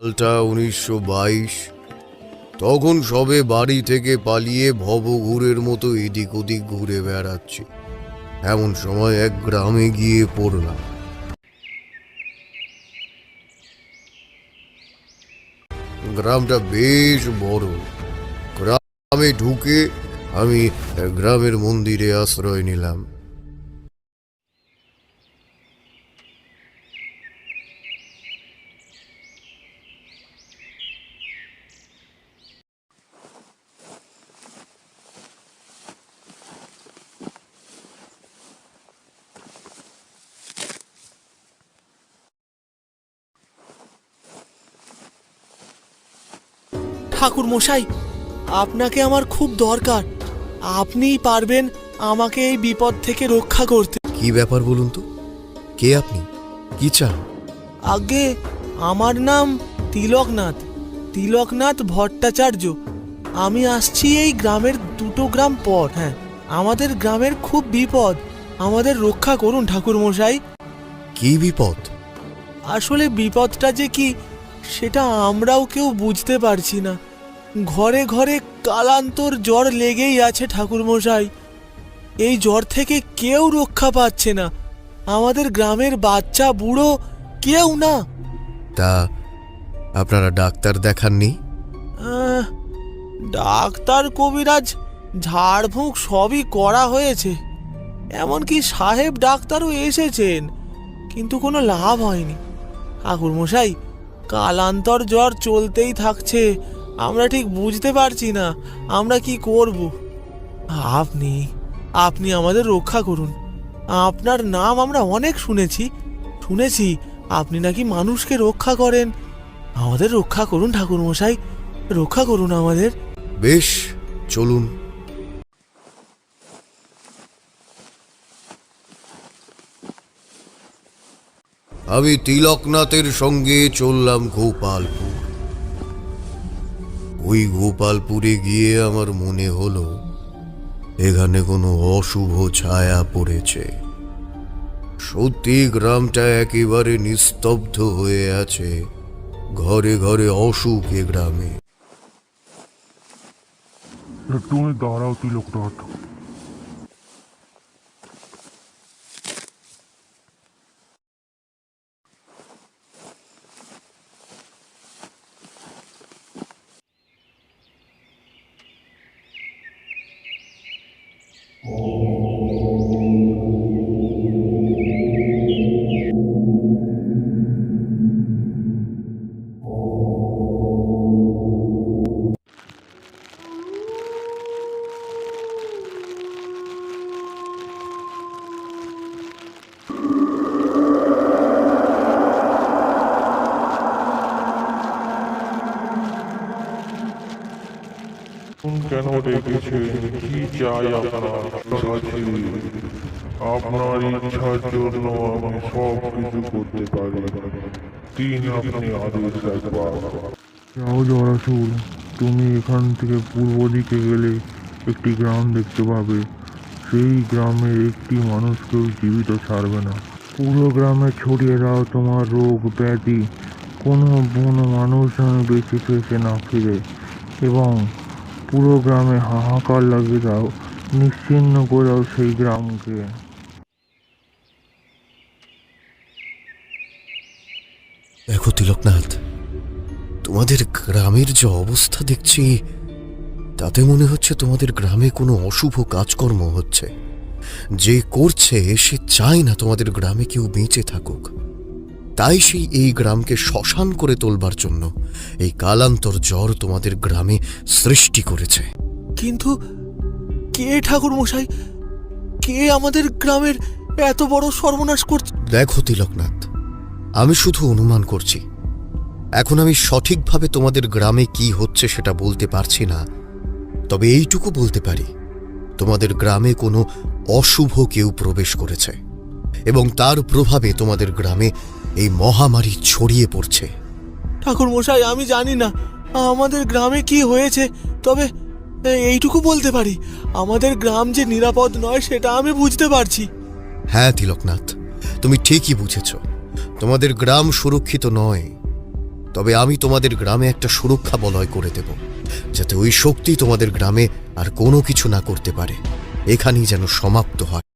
সালটা উনিশশো বাইশ। তখন সবে বাড়ি থেকে পালিয়ে ভবঘুরের মতো এদিক ওদিক ঘুরে বেড়াচ্ছি। এমন সময় এক গ্রামে গিয়ে পড়লাম। গ্রামটা বেশ বড়। গ্রামে ঢুকে আমি গ্রামের মন্দিরে আশ্রয় নিলাম। ঠাকুর মশাই আপনাকে আমার খুব দরকার। আপনিই পারবেন আমাকে এই বিপদ থেকে রক্ষা করতে। কি ব্যাপার বলুন তো? কে আপনি? কি চান? আগে আমার নাম তিলকনাথ তিলকনাথ ভট্টাচার্য। আমি আসছি এই গ্রামের দুটো গ্রাম পর। হ্যাঁ আমাদের গ্রামের খুব বিপদ। আমাদের রক্ষা করুন ঠাকুর মশাই কি বিপদ? আসলে বিপদটা যে কি সেটা আমরাও কেউ বুঝতে পারছি না। ঘরে ঘরে কালান্তর জ্বর লেগেই আছে ঠাকুরমশাই। এই জ্বর থেকে কেউ রক্ষা পাচ্ছে না। আমাদের গ্রামের বাচ্চা বুড়ো কেউ না। তা আপনারা ডাক্তার দেখাননি? আহ, ডাক্তার কবিরাজ ঝাড়ফুঁক সবই করা হয়েছে। এমনকি সাহেব ডাক্তারও এসেছেন কিন্তু কোনো লাভ হয়নি। ঠাকুরমশাই কালান্তর জ্বর চলতেই থাকছে। আমরা ঠিক বুঝতে পারছি না, আমরা কি করব? আপনি আপনি আমাদের রক্ষা করুন। আপনার নাম আমরা অনেক শুনেছি শুনেছি। আপনি নাকি মানুষকে রক্ষা করেন। আমাদের রক্ষা করুন ঠাকুরমশাই, রক্ষা করুন আমাদের। বেশ, চলুন। আমি তিলকনাথের সঙ্গে চললাম গোপালপুর। ওই গোপালপুরে গিয়ে আমার মনে হলো, এখানে কোনো অশুভ ছায়া পড়েছে। সত্যি গ্রামটা একেবারে নিস্তব্ধ হয়ে আছে, ঘরে ঘরে অসুখ এ গ্রামে। একটু দাঁড়াও তিলকনাথ কেন ডেকেছে কি চাই আপনার আপনার ইচ্ছার জন্য আমি সব কিছু করতে পারি তিন আপনি আদেশ একবার যাও জরাসুর তুমি এখান থেকে পূর্ব দিকে গেলে একটি গ্রাম দেখতে পাবে। সেই গ্রামের একটি মানুষকেও জীবিত ছাড়বে না। পুরো গ্রামে ছড়িয়ে দাও তোমার রোগ ব্যাধি। কোনো কোনো মানুষ যেন বেঁচে ফেসে না ফিরে। এবং পুরো গ্রামে হাহাকার লাগিয়ে দাও। নিশ্চিন্ন করে দাও সেই গ্রামকে। দেখো তিলকনাথ, তোমাদের গ্রামের যে অবস্থা দেখছি, তাতে মনে হচ্ছে তোমাদের গ্রামে কোনো অশুভ কাজকর্ম হচ্ছে। যে করছে সে চায় না তোমাদের গ্রামে কেউ বেঁচে থাকুক। তাই সেই এই গ্রামকে শ্মশান করে তোলবার জন্য এই কালান্তর জ্বর তোমাদের গ্রামে সৃষ্টি করেছে। কিন্তু কে ঠাকুর মশাই? কে আমাদের গ্রামের এত বড় সর্বনাশ করছে? দেখো তিলকনাথ আমি শুধু অনুমান করছি। এখন আমি সঠিকভাবে তোমাদের গ্রামে কি হচ্ছে সেটা বলতে পারছি না তবে এইটুকু বলতে পারি তোমাদের গ্রামে কোনো অশুভ কেউ প্রবেশ করেছে এবং তার প্রভাবে তোমাদের গ্রামে এই মহামারী ছড়িয়ে পড়ছে। ঠাকুর মশাই আমি জানি না আমাদের গ্রামে কি হয়েছে তবে এইটুকু বলতে পারি আমাদের গ্রাম যে নিরাপদ নয় সেটা আমি বুঝতে পারছি। হ্যাঁ তিলকনাথ তুমি ঠিকই বুঝেছ। তোমাদের গ্রাম সুরক্ষিত নয় তবে আমি তোমাদের গ্রামে একটা সুরক্ষা বলয় করে দেব যাতে ওই শক্তি তোমাদের গ্রামে আর কোনো কিছু না করতে পারে। এখানেই যেন সমাপ্ত হয়।